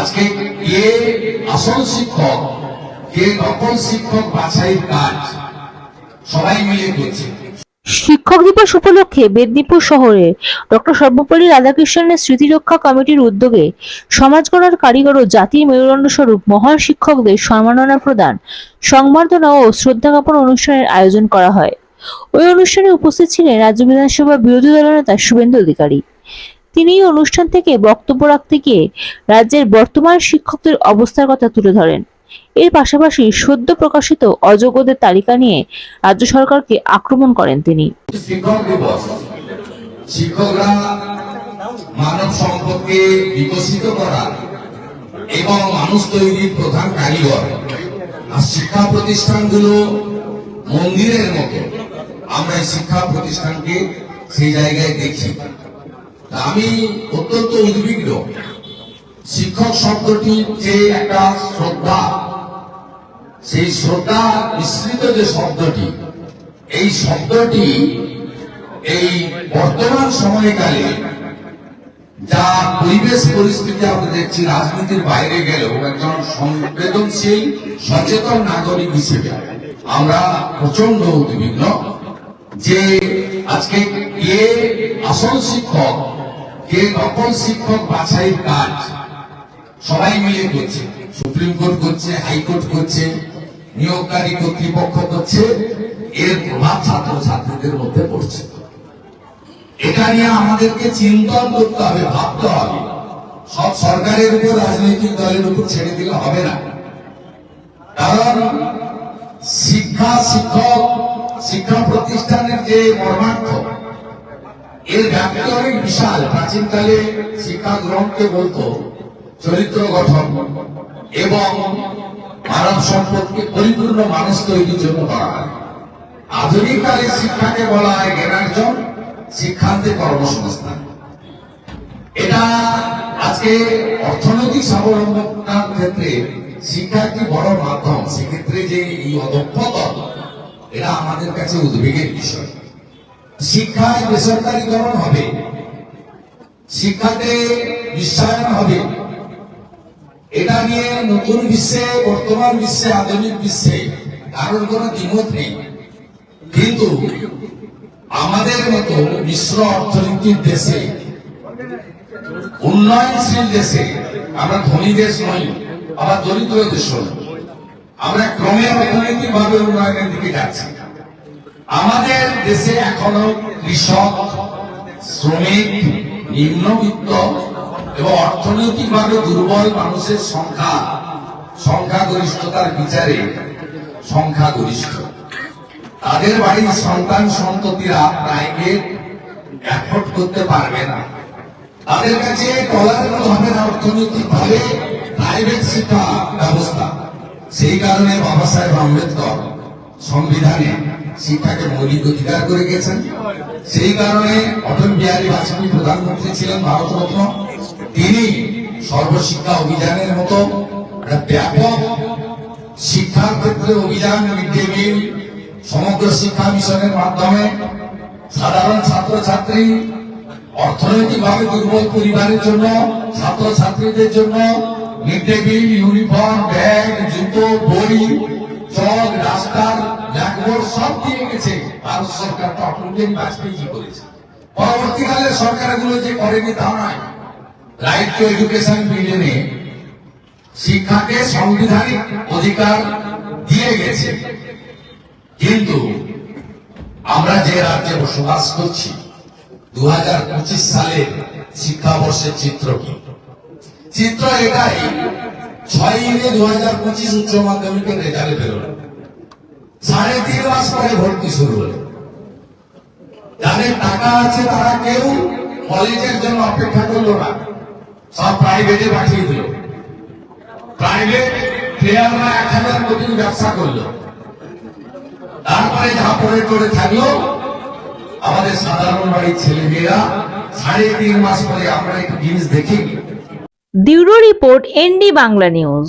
আজকে কে আসল শিক্ষক কে নকল শিক্ষক বাছাইয়ের কাজ। সবাই মিলে করছে। শিক্ষক দিবস উপলক্ষে মেদিনীপুর শহরে ডক্টর সর্বপল্লী রাধাকৃষ্ণনের স্মৃতিরক্ষা কমিটির উদ্যোগে সমাজ গড়ার কারিগর ও জাতির মেরুদণ্ড স্বরূপ মহান শিক্ষকদের সম্মাননা প্রদান, সংবর্ধনা ও শ্রদ্ধা জ্ঞাপন অনুষ্ঠানের আয়োজন করা হয়। ওই অনুষ্ঠানে উপস্থিত ছিলেন রাজ্য বিধানসভা বিরোধী দলনেতা শুভেন্দু অধিকারী। তিনি এই অনুষ্ঠান থেকে বক্তব্য রাখতে গিয়ে রাজ্যের বর্তমান শিক্ষকদের অবস্থার কথা তুলে ধরেন। এর পাশাপাশি সদ্য প্রকাশিত অযোগ্যদের তালিকা নিয়ে রাজ্য সরকারকে আক্রমণ করেন তিনি। শিক্ষকরা মানব সম্পদকে বিকশিত করা এবং মানুষ তৈরির প্রধান কারিগর। আর শিক্ষা প্রতিষ্ঠানগুলো মন্দিরের মতো। আমরা শিক্ষা প্রতিষ্ঠানকে সেই জায়গায় দেখি। আমি অত্যন্ত উদ্বিগ্ন। শিক্ষক শব্দটি যে একটা শ্রদ্ধা, সেই শ্রদ্ধা মিশ্রিত যে শব্দটি, এই শব্দটি এই বর্তমান সময়কালে যা পরিবেশ পরিস্থিতি আমরা দেখছি, রাজনীতির বাইরে গেলেও একজন সংবেদনশীল, সচেতন নাগরিক হিসেবে আমরা প্রচণ্ড উদ্বিগ্ন যে আজকে কে আসল শিক্ষক কে নকল শিক্ষক বাছাইয়ের কাজ সবাই মিলে করছে। সুপ্রিম কোর্ট করছে, হাইকোর্ট করছে, নিয়োগকারী কর্তৃপক্ষ করছে, এর প্রভাব ছাত্র ছাত্রীদের মধ্যে পড়ছে। এটা নিয়ে আমাদেরকে চিন্তন করতে হবে, ভাবতে হবে। সব সরকারের উপর, রাজনৈতিক দলের উপর ছেড়ে দিলে হবে না। কারণ শিক্ষা শিক্ষক, শিক্ষা প্রতিষ্ঠানের যে মর্মার্থ এর ব্যাপ্তি অনেক বিশাল। প্রাচীনকালে শিক্ষা গ্রহণকে বলতো, চরিত্র গঠন এবং মানব সম্পদকে পরিপূর্ণ মানুষ তৈরির জন্য করা হয়। আধুনিক কালে শিক্ষাকে বলা হয় জ্ঞানার্জন, শিক্ষান্তে কর্মসংস্থান। এটা আজকে অর্থনৈতিক স্বাবলম্বনার ক্ষেত্রে শিক্ষা একটি বড় মাধ্যম। সেক্ষেত্রে যে এই অদক্ষতা, এটা আমাদের কাছে উদ্বেগের বিষয়। শিক্ষায় বেসরকারীকরণ হবে। শিক্ষাতে বিশ্বায়ন হবে। এটা নিয়ে নতুন বিশ্বে, বর্তমান বিশ্বে, আধুনিক বিশ্বে কারোর কোনো দ্বিমত নেই। কিন্তু আমাদের মতো মিশ্র অর্থনীতির দেশে, উন্নয়নশীল দেশে আমরা ধনী দেশ নই, আবার দরিদ্র দেশ নই। আমরা ক্রমে অর্থনৈতিক ভাবে উন্নয়নের দিকে যাচ্ছি। আমাদের দেশে এখনও কৃষক, শ্রমিক, নিম্নবিত্ত এবং অর্থনৈতিকভাবে দুর্বল মানুষের সংখ্যা, সংখ্যাগরিষ্ঠতার বিচারে সংখ্যাগরিষ্ঠ। তাদের বাড়ির সন্তান সন্ততিরা প্রাইভেট অ্যাফোর্ড করতে পারবে না। তাদের কাছে টলারেবল হবে না অর্থনৈতিক ভাবে প্রাইভেট শিক্ষা ব্যবস্থা। সেই কারণে বাবা সাহেব আম্বেদকর সংবিধানে শিক্ষাকে মৌলিক অধিকার করে গেছেন। সেই কারণে অটল বিহারী বাজপেয়ী প্রধানমন্ত্রী ছিলেন ভারতরত্ন। তিনি সর্বশিক্ষা অভিযানের মতো ব্যাপক শিক্ষার ক্ষেত্রে অভিযান সমগ্র শিক্ষা মিশনের মাধ্যমে সাধারণ ছাত্রছাত্রী অর্থনৈতিকভাবে দুর্বল পরিবারের জন্য ছাত্র ছাত্রীদের জন্য mid day meal uniform, bag, জুতো বই চক ডাস্টার ব্ল্যাকবোর্ড সব দিয়ে গেছে। ভারত সরকার অটল বিহারী বাজপেয়ী করেছে। পরবর্তীকালে সরকারগুলো যে করেনি তা নয়। রাইট টু এডুকেশন বিলে শিক্ষাকে সাংবিধানিক অধিকার দিয়ে গেছে। কিন্তু আমরা যে রাজ্যে বসবাস করছি দু হাজার পঁচিশ সালের শিক্ষাবর্ষের চিত্র কি? চিত্র এটাই, ছয় মে দু হাজার পঁচিশ উচ্চ মাধ্যমিকের রেজাল্ট বেরোল। সাড়ে তিন মাস পরে ভর্তি শুরু হলো। যাদের টাকা আছে তারা কেউ কলেজের জন্য অপেক্ষা করল না। সব প্রাইভেটে পাঠিয়ে দিল। প্রাইভেট প্লেয়াররা এক হাজার ব্যবসা করল। তারপরে করে থাকল, আমাদের সাধারণ বাড়ির সাড়ে তিন মাস পরে আমরা একটু জিনিস দেখি। Bureau report ND Bangla news.